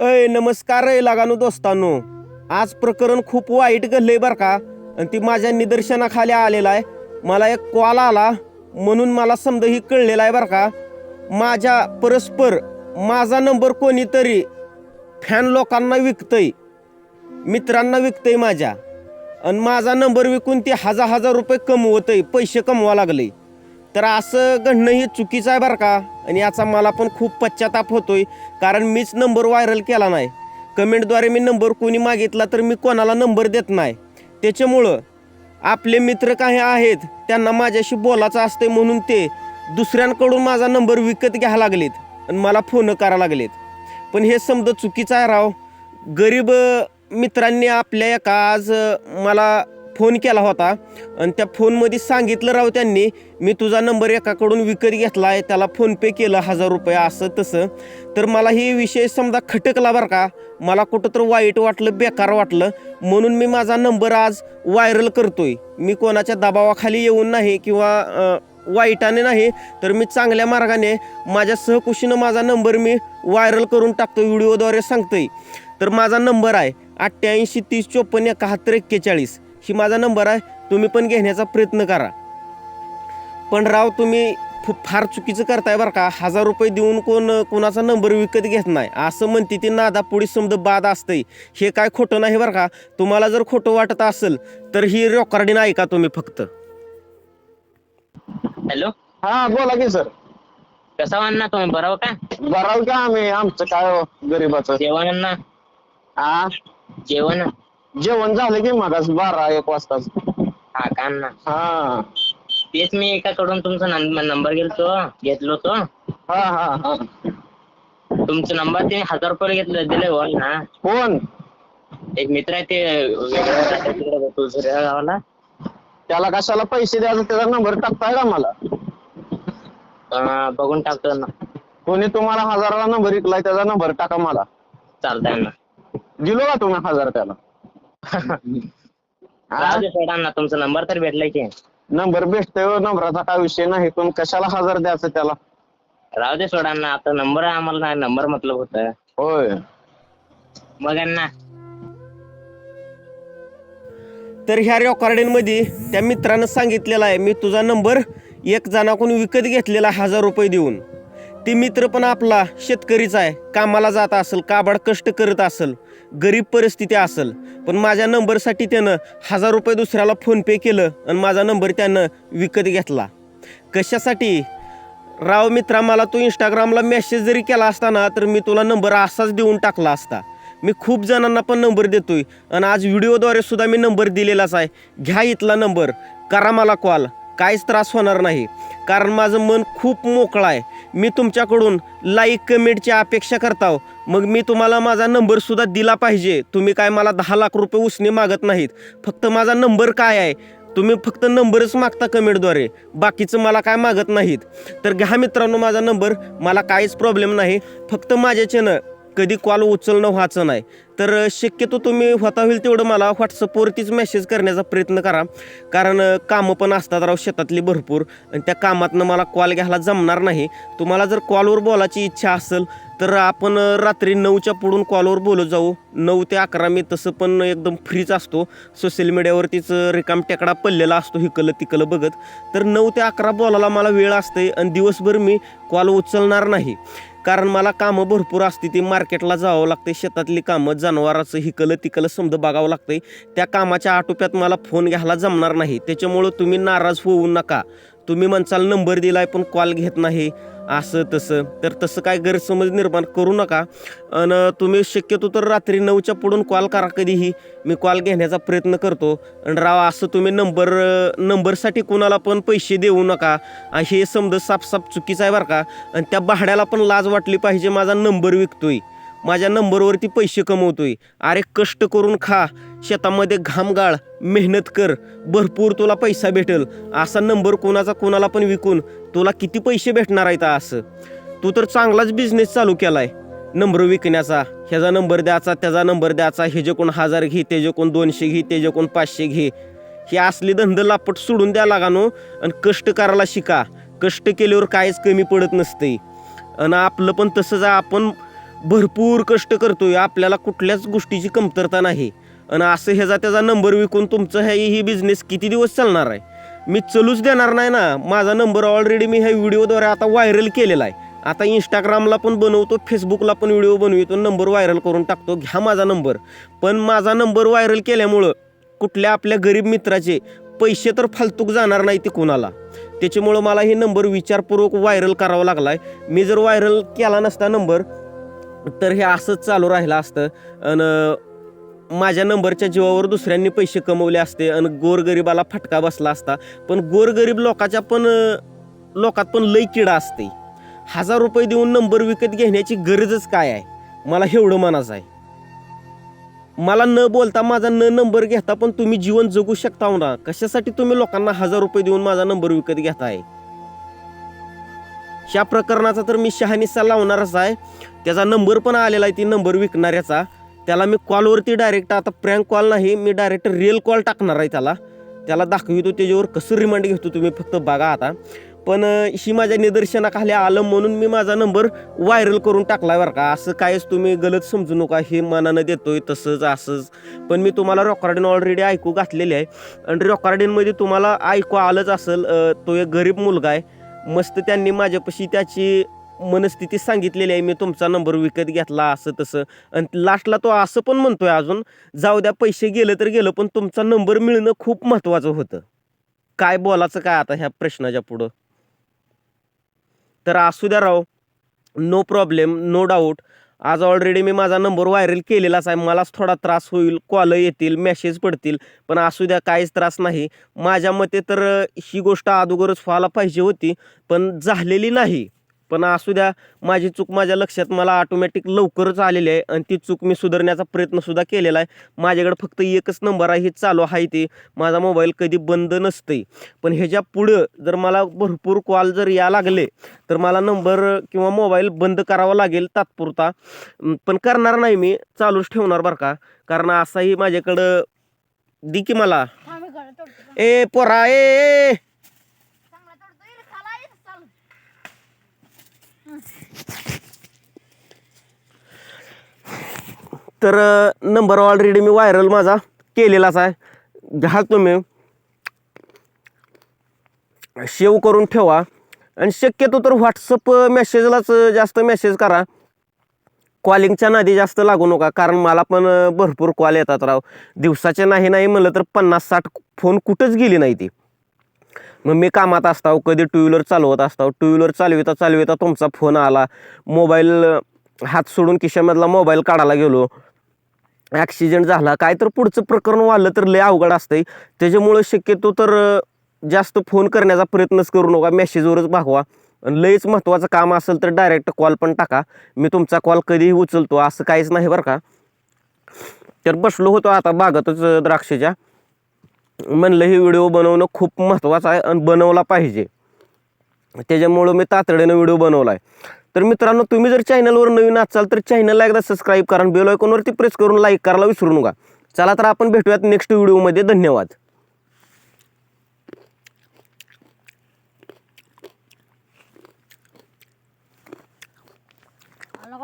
अय नमस्कार रे लागानो दोस्तांनो. आज प्रकरण खूप वाईट घडलंय बरं का. आणि ती माझ्या निदर्शनाखाली आलेला आहे. मला एक कॉल आला म्हणून मला समजा ही आहे बरं का. माझ्या परस्पर माझा नंबर कोणीतरी फॅन लोकांना विकतंय. मित्रांना विकतंय माझ्या. आणि माझा नंबर विकून ते हजार हजार रुपये कमवतंय. पैसे कमवा लागले तर असं घडणं हे चुकीचं आहे बरं का. आणि याचा मला पण खूप पश्चाताप होतोय. कारण मीच नंबर व्हायरल केला नाही. कमेंटद्वारे मी नंबर कोणी मागितला तर मी कोणाला नंबर देत नाही. त्याच्यामुळं आपले मित्र काही आहेत त्यांना माझ्याशी बोलायचं असते म्हणून ते दुसऱ्यांकडून माझा नंबर विकत घ्यायला लागलेत आणि मला फोन करा लागलेत. पण हे समजा चुकीचं आहे राव. गरीब मित्रांनी आपल्या एका आज मला फोन केला होता आणि त्या फोनमध्ये सांगितलं राव त्यांनी मी तुझा नंबर एकाकडून विकत घेतला आहे त्याला फोनपे केलं हजार रुपये असं तसं. तर मला हे विषय समजा खटकला बरं का. मला कुठं तर वाईट वाटलं बेकार वाटलं. म्हणून मी माझा नंबर आज व्हायरल करतोय. मी कोणाच्या दबावाखाली येऊन नाही किंवा वाईटाने नाही तर मी चांगल्या मार्गाने माझ्या सहकुशीनं माझा नंबर मी व्हायरल करून टाकतो व्हिडिओद्वारे सांगतोय. तर माझा नंबर आहे अठ्ठ्याऐंशी तीस चोपन्न एकाहत्तर एक्केचाळीस. ही माझा नंबर आहे तुम्ही पण घेण्याचा प्रयत्न करा. पण राव तुम्ही फार चुकीचं करताय बरं का. हजार रुपये देऊन कोण कोणाचा नंबर विकत घेत नाही. असं म्हणते ती नादा पुढे समजा बाद असतंय. हे काय खोटं नाही बरं का. तुम्हाला जर खोटं वाटत असेल तर ही रेकॉर्डिंग ऐका तुम्ही फक्त. हॅलो? हा बोला की सर. कसा वाटणार तुम्ही? बरोबर का? बराव का आम्ही? आमचं काय हो, गरीबाचं? जेवण ना हा जेवण? जेवण झालं की मगाच बारा एक वाजताच. हा का ना? हा. तेच मी एकाकडून तुमचा नंबर घेतलो घेतलो तो हा हा हा. तुमचा नंबर ते हजार रुपये घेतलं दिले बोल ना? कोण? एक मित्र आहे ते तिकडे तुळजापूर गावाला. त्याला कशाला पैसे द्यायचा त्याचा नंबर टाकताय का मला? अं, बघून टाकतो ना. कोणी तुम्हाला हजाराला नंबर विकलाय त्याचा नंबर टाका मला. चालतंय ना. दिलो का तुम्ही हजार त्याला? राहू दे सोडा ना तुमचा नंबर तर भेटलाय की. नंबर भेटतोय हो, नंबराचा काय विषय नाही पण कशाला हजार द्यायचं त्याला? राहू दे सोडा ना आता नंबर आम्हाला नाही नंबर मतलब होत होय. मग ना तर ह्या रेकॉर्डिंगमध्ये त्या मित्रानं सांगितलेलं आहे मी तुझा नंबर एक जणाकडून विकत घेतलेला हजार रुपये देऊन. ती मित्र पण आपला शेतकरीच आहे. कामाला जात असेल काबाड कष्ट करत असेल गरीब परिस्थिती असेल. पण माझ्या नंबरसाठी त्यानं हजार रुपये दुसऱ्याला फोनपे केलं आणि माझा नंबर त्यानं विकत घेतला. कशासाठी? राव मित्रा मला तू इंस्टाग्रामला मेसेज जरी केला असता ना तर मी तुला नंबर असाच देऊन टाकला असता. मी खूप जणांना पण नंबर देतोय आणि आज व्हिडिओद्वारे सुद्धा मी नंबर दिलेलाच आहे. घ्या इथला नंबर करा मला कॉल. काहीच त्रास होणार नाही. कारण माझं मन खूप मोकळं आहे. मी तुमच्याकडून लाईक कमेंटची अपेक्षा करताव मग मी तुम्हाला माझा नंबरसुद्धा दिला पाहिजे. तुम्ही काय मला दहा लाख रुपये उसने मागत नाहीत. फक्त माझा नंबर काय आहे? तुम्ही फक्त नंबरच मागता कमेंटद्वारे. बाकीचं मला काय मागत नाहीत. तर घ्या मित्रांनो माझा नंबर मला काहीच प्रॉब्लेम नाही. फक्त माझ्याच्यानं कधी कॉल उचलणं व्हायचं नाही. तर शक्यतो तुम्ही होता होईल तेवढं मला व्हॉट्सअपवरतीच मेसेज करण्याचा प्रयत्न करा. कारण कामं पण असतात राव शेतातली भरपूर. आणि त्या कामातनं मला कॉल घ्यायला जमणार नाही. तुम्हाला जर कॉलवर बोलायची इच्छा असेल तर आपण रात्री नऊच्या पुढून कॉलवर बोलत जाऊ. नऊ ते अकरा मी तसं पण एकदम फ्रीच असतो. सोशल मीडियावरतीच रिकाम टेकडा पडलेला असतो हिकलं तिकलं बघत. तर नऊ ते अकरा बोलायला मला वेळ असते आणि दिवसभर मी कॉल उचलणार नाही. कारण मला कामं भरपूर असते ती मार्केटला जावं लागते शेतातली कामं जनावराचं हिकलं तिकलं समजा बघावं लागते त्या कामाच्या आटोप्यात मला फोन घ्यायला जमणार नाही. त्याच्यामुळं तुम्ही नाराज होऊ नका. तुम्ही म्हणसाल नंबर दिला आहे पण कॉल घेत नाही. असं तसं. तर तसं काय गैरसमज निर्माण करू नका. आणि तुम्ही शक्यतो तर रात्री नऊच्या पुढून कॉल करा कधीही. मी कॉल घेण्याचा प्रयत्न करतो. आणि राव असं तुम्ही नंबर नंबरसाठी कोणाला पण पैसे देऊ नका. आणि हे समज साफसाफ चुकीचं आहे बरं का? आणि त्या भाड्याला पण लाज वाटली पाहिजे माझा नंबर विकतोय. माझ्या नंबरवरती पैसे कमवतोय. अरे कष्ट करून खा. शेतामध्ये घाम गाळ. मेहनत कर. भरपूर तुला पैसा भेटेल. असा नंबर कोणाचा कोणाला पण विकून तुला किती पैसे भेटणार आहेत असं. तू तर चांगलाच बिझनेस चालू केलाय. नंबर विकण्याचा. ह्याचा नंबर द्यायचा त्याचा नंबर द्यायचा ह्याचे कोण हजार घे त्याचे कोण दोनशे घे त्याचे कोण पाचशे घे. हे असली धंद लापट सोडून द्या लागानो आणि कष्ट करायला शिका. कष्ट केल्यावर काहीच कमी पडत नसते आणि आपलं पण तसंच आपण भरपूर कष्ट करतोय आपल्याला कुठल्याच गोष्टीची कमतरता नाही. आणि असं ह्याचा त्याचा नंबर विकून तुमचं हे ही बिझनेस किती दिवस चालणार आहे? मी चलूच देणार नाही ना. माझा नंबर ऑलरेडी मी ह्या व्हिडिओद्वारे आता व्हायरल केलेला आहे. आता इंस्टाग्रामला पण बनवतो फेसबुकला पण व्हिडिओ बनवितो नंबर व्हायरल करून टाकतो घ्या माझा नंबर पण माझा नंबर व्हायरल केल्यामुळं कुठल्या आपल्या गरीब मित्राचे पैसे तर फालतूक जाणार नाही ते कोणाला त्याच्यामुळं मला हे नंबर विचारपूर्वक व्हायरल करावा लागला आहे मी जर व्हायरल केला नसता नंबर तर हे असंच चालू राहिलं असतं. आणि माझ्या नंबरच्या जीवावर दुसऱ्यांनी पैसे कमवले असते. आणि गोरगरिबाला फटका बसला असता. पण गोरगरीब लोकाच्या पण लोकात पण लई किडा असते. हजार रुपये देऊन नंबर विकत घेण्याची गरजच काय आहे? मला एवढं मनाचं आहे. मला न बोलता माझा न नंबर घेता पण तुम्ही जीवन जगू शकता हो ना? कशासाठी तुम्ही लोकांना हजार रुपये देऊन माझा नंबर विकत घेताय? ह्या प्रकरणाचा तर मी शहानिस्सा लावणारच आहे. त्याचा नंबर पण आलेला आहे ती नंबर विकणाऱ्याचा. त्याला मी कॉलवरती डायरेक्ट आता प्रँक कॉल नाही मी डायरेक्ट रिअल कॉल टाकणार आहे त्याला. त्याला दाखवितो त्याच्यावर कसं रिमांड घेतो तुम्ही फक्त बघा आता. पण ही माझ्या निदर्शनाखाली आलं म्हणून मी माझा नंबर व्हायरल करून टाकला बरं का. असं कायच तुम्ही गलत समजू नका हे मनानं देतोय तसंच असंच. पण मी तुम्हाला रेकॉर्डिंग ऑलरेडी ऐकू घातलेली आहे. आणि रॉकार्डिनमध्ये तुम्हाला ऐकू आलंच असेल तो एक गरीब मुलगा आहे. मस्त त्यांनी माझ्यापाशी त्याची मनस्थिती सांगितलेली आहे. मी तुमचा नंबर विकत घेतला असं तसं. आणि लास्टला तो असं पण म्हणतोय अजून जाऊ द्या पैसे गेलं तर गेलं पण तुमचा नंबर मिळणं खूप महत्त्वाचं होतं. काय बोलायचं काय आता ह्या प्रश्नाच्या पुढं? तर असू द्या राव नो प्रॉब्लेम नो डाऊट आज ऑलरेडी मी माझा नंबर व्हायरल केलेलाच आहे. मलाच थोडा त्रास होईल कॉल येतील मेसेज पडतील पण असू द्या काहीच त्रास नाही. माझ्या मते तर ही गोष्ट अगोदरच व्हायला पाहिजे होती पण झालेली नाही. पण असू द्या माझी चूक माझ्या लक्षात मला ऑटोमॅटिक लवकरच आलेली आहे आणि ती चूक मी सुधारण्याचा प्रयत्नसुद्धा केलेला आहे. माझ्याकडे फक्त एकच नंबर आहे हे चालू आहे ते. माझा मोबाईल कधी बंद नसते पण ह्याच्या पुढं जर मला भरपूर कॉल जर या लागले तर मला नंबर किंवा मोबाईल बंद करावा लागेल तात्पुरता. पण करणार नाही मी चालूच ठेवणार बरं का. कारण असाही माझ्याकडं दि की मला. ए पोरा ए ए चांगला तोडतो इकडे चला इकडे चाल तर नंबर ऑलरेडी मी व्हायरल माझा केलेलाच आहे. घाल तुम्ही शेव करून ठेवा. आणि शक्यतो तर व्हॉट्सअप मेसेजलाच जास्त मेसेज करा. कॉलिंगच्या नादी जास्त लागू नका कारण मला पण भरपूर कॉल येतात राव. दिवसाचे नाही नाही म्हणलं तर पन्नास साठ फोन कुठंच गेली नाही ती. मग मी कामात असताव कधी टू व्हीलर चालवत असताव टू व्हीलर चालविता चालविता तुमचा फोन आला. मोबाईल हात सोडून किशामधला मोबाईल काढायला गेलो. ॲक्सिडेंट झाला काय तर पुढचं प्रकरण वाढलं तर लय अवघड असतंय. त्याच्यामुळं शक्यतो तर जास्त फोन करण्याचा प्रयत्नच करू नका मेसेजवरच भागवा. आणि लयच महत्त्वाचं काम असेल तर डायरेक्ट कॉल पण टाका. मी तुमचा कॉल कधीही उचलतो असं काहीच नाही बरं का. तर बसलो होतो आता बागातच अं, द्राक्षाच्या. म्हणलं हे व्हिडिओ बनवणं खूप महत्त्वाचं आहे आणि बनवला पाहिजे. त्याच्यामुळं मी तातडीनं व्हिडिओ बनवला आहे तर मित्रांनो तुम्ही जर चॅनलवर नवीन असाल तर चॅनलला एकदा सबस्क्राईब करा बेल आयकॉनवरती प्रेस करून लाईक करायला विसरू नका. चला तर आपण भेटूयात नेक्स्ट व्हिडिओमध्ये धन्यवाद. आला